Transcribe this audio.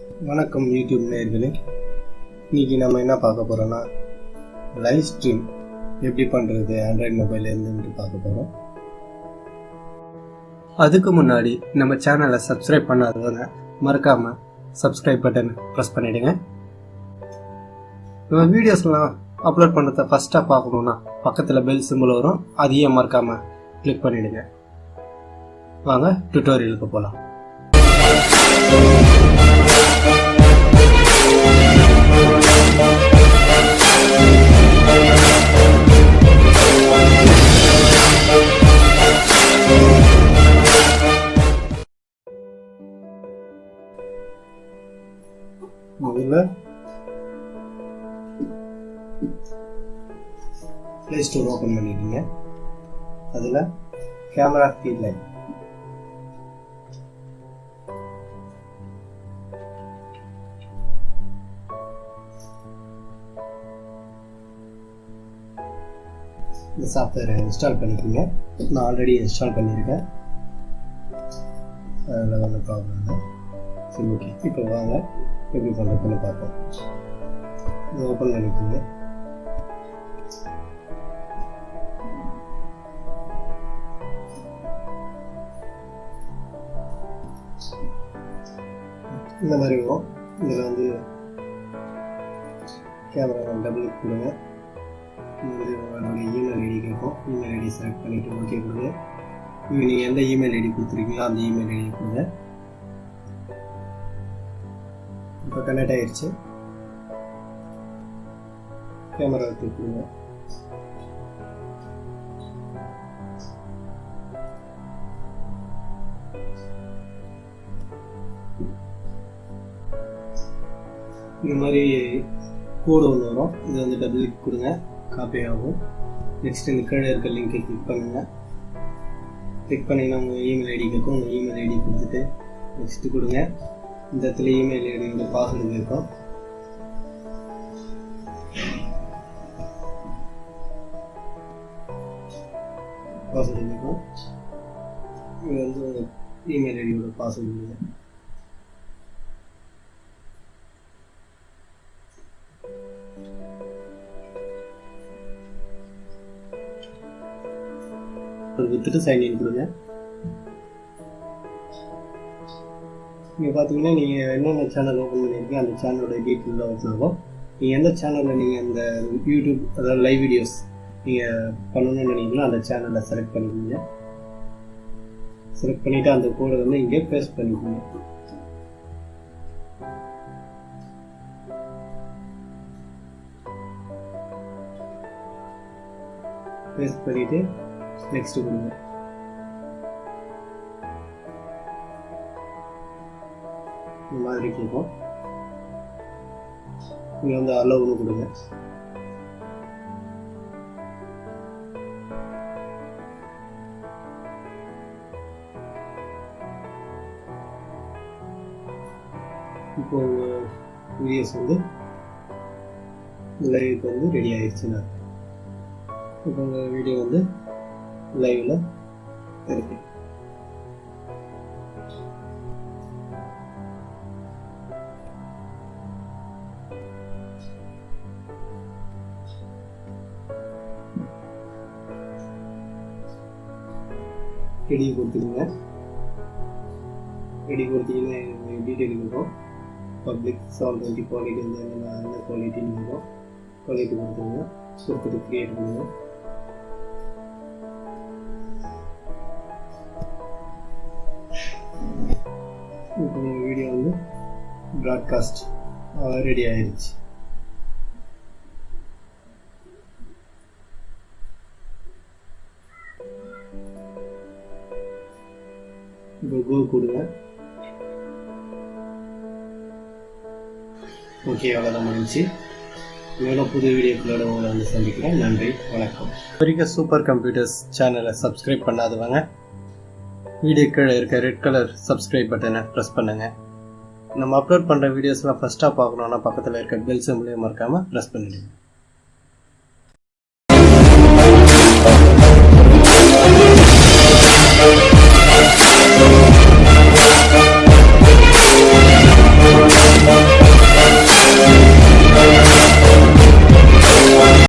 வணக்கம் யூடியூப் நேர்களே இன்னைக்கு நம்ம என்ன பார்க்க போறோம்னா லைவ் ஸ்ட்ரீம் எப்படி பண்ணுறது ஆண்ட்ராய்ட் மொபைல்லேருந்துன்ட்டு பார்க்க போகிறோம் அதுக்கு முன்னாடி நம்ம சேனலை சப்ஸ்கிரைப் பண்ணாதவங்க மறக்காமல் சப்ஸ்கிரைப் பட்டன் ப்ரெஸ் பண்ணிவிடுங்க நம்ம வீடியோஸ்லாம் அப்லோட் பண்ணுறத ஃபஸ்ட்டாக பார்க்கணுன்னா பக்கத்தில் பெல் சிம்பிள் வரும் அதையும் மறக்காமல் கிளிக் பண்ணிவிடுங்க வாங்க டுட்டோரியலுக்கு போகலாம் முதல்ல ப்ளே ஸ்டோர் ஓப்பன் பண்ணிடுங்க அதில் கேமரா ஃபீட் லைன் இந்த சாஃப்ட்வேரை இன்ஸ்டால் பண்ணிக்கோங்க. நான் ஆல்ரெடி இன்ஸ்டால் பண்ணியிருக்கேன் அதில் ஒன்றும் ப்ராப்ளம் இல்லை. சரி ஓகே இப்போ வாங்க. எப்படி பண்ணுறதுன்னு பார்ப்போம். இதை ஓப்பன் பண்ணிக்கோங்க இந்த மாதிரி வரும். இதில் வந்து கேமரா டபுள் கிளிக் கொடுங்க இது உங்களுடைய இமெயில் ஐடி கேட்கும். இமெயில் ஐடி செலக்ட் பண்ணிவிட்டு ஓகே கொடுங்க. இது நீங்கள் எந்த இமெயில் ஐடி கொடுத்துருக்கீங்களோ அந்த இமெயில் ஐடி கொடுங்க. இப்போ கனெக்ட் ஆயிடுச்சு கேமரா கொடுங்க இந்த மாதிரி கோடு ஒன்று வரும். இது வந்து டபுள் கிளிக் கொடுங்க. காப்பி ஆகும். நெக்ஸ்ட் இந்த கீழே இருக்க லிங்கை கிளிக் பண்ணுங்கள் கிளிக் பண்ணிங்கன்னா உங்கள் இமெயில் ஐடி கேட்கும் உங்கள் இமெயில் ஐடி கொடுத்துட்டு நெக்ஸ்ட் கொடுங்க. இந்த இடத்துல இமெயில் ஐடியோட பாஸ்வேர்டு இருக்கும் பாஸ்வேர்டு இருக்கும் இது வந்து உங்கள் இமெயில் ஐடியோட பாஸ்வேர்டு கொடுங்க அது வித்துட்டு சைன் இன் கொடுங்க. நீங்கள் பார்த்தீங்கன்னா நீங்கள் என்னென்ன சேனல் ஓப்பன் பண்ணியிருக்கீங்க அந்த சேனலோட டீட்டெயில் ஓப்பன் ஆகும். நீங்கள் எந்த சேனலில் நீங்கள் அந்த யூடியூப் அதாவது லைவ் வீடியோஸ் நீங்கள் பண்ணணும்னு நினைக்கிறீங்களோ அந்த சேனலை செலக்ட் பண்ணிக்கோங்க. செலக்ட் பண்ணிவிட்டு அந்த கோடை வந்து இங்கே பேஸ்ட் பண்ணிக்கோங்க. பேஸ்ட் பண்ணிவிட்டு நெக்ஸ்ட் கொடுங்க. இந்த மாதிரி கேட்கும் நீங்கள் வந்து அளவுன்னு கொடுங்க. இப்போ வீடியோஸ் வந்து லைவுக்கு வந்து ரெடி ஆயிடுச்சுன்னா இப்போ உங்கள் வீடியோ வந்து லைவ்ல இருக்கு. ரெடி கொடுத்துருங்க ரெடி கொடுத்தீங்கன்னா டீட்டெயில் இருக்கும் பப்ளிக் சால்வெண்ட்டி குவாலிட்டி வந்து என்ன என்ன குவாலிட்டின்னு இருக்கும் குவாலிட்டி கொடுத்துருங்க கொடுத்துட்டு க்ரியேட் பண்ணுங்கள் இப்போ வீடியோ வந்து ப்ராட்காஸ்ட் ரெடி ஆயிடுச்சு கோ கொடுங்க. ஓகே அவ்வளோதான் முடிஞ்சு மேலும் புது வீடியோக்களோட உங்களை வந்து சந்திக்கிறேன். நன்றி வணக்கம். வரைக்கும் சூப்பர் கம்ப்யூட்டர்ஸ் சேனலை சப்ஸ்கிரைப் பண்ணாதவங்க வீடியோ கீழே இருக்க ரெட் கலர் சப்ஸ்கிரைப் பட்டனை ப்ரெஸ் பண்ணுங்கள் நம்ம அப்லோட் பண்ணுற வீடியோஸ்லாம் ஃபஸ்ட்டாக பார்க்கணுன்னா பக்கத்தில் இருக்க பெல் சிம்பிளையும் மறக்காமல் ப்ரெஸ் பண்ணிவிடுங்க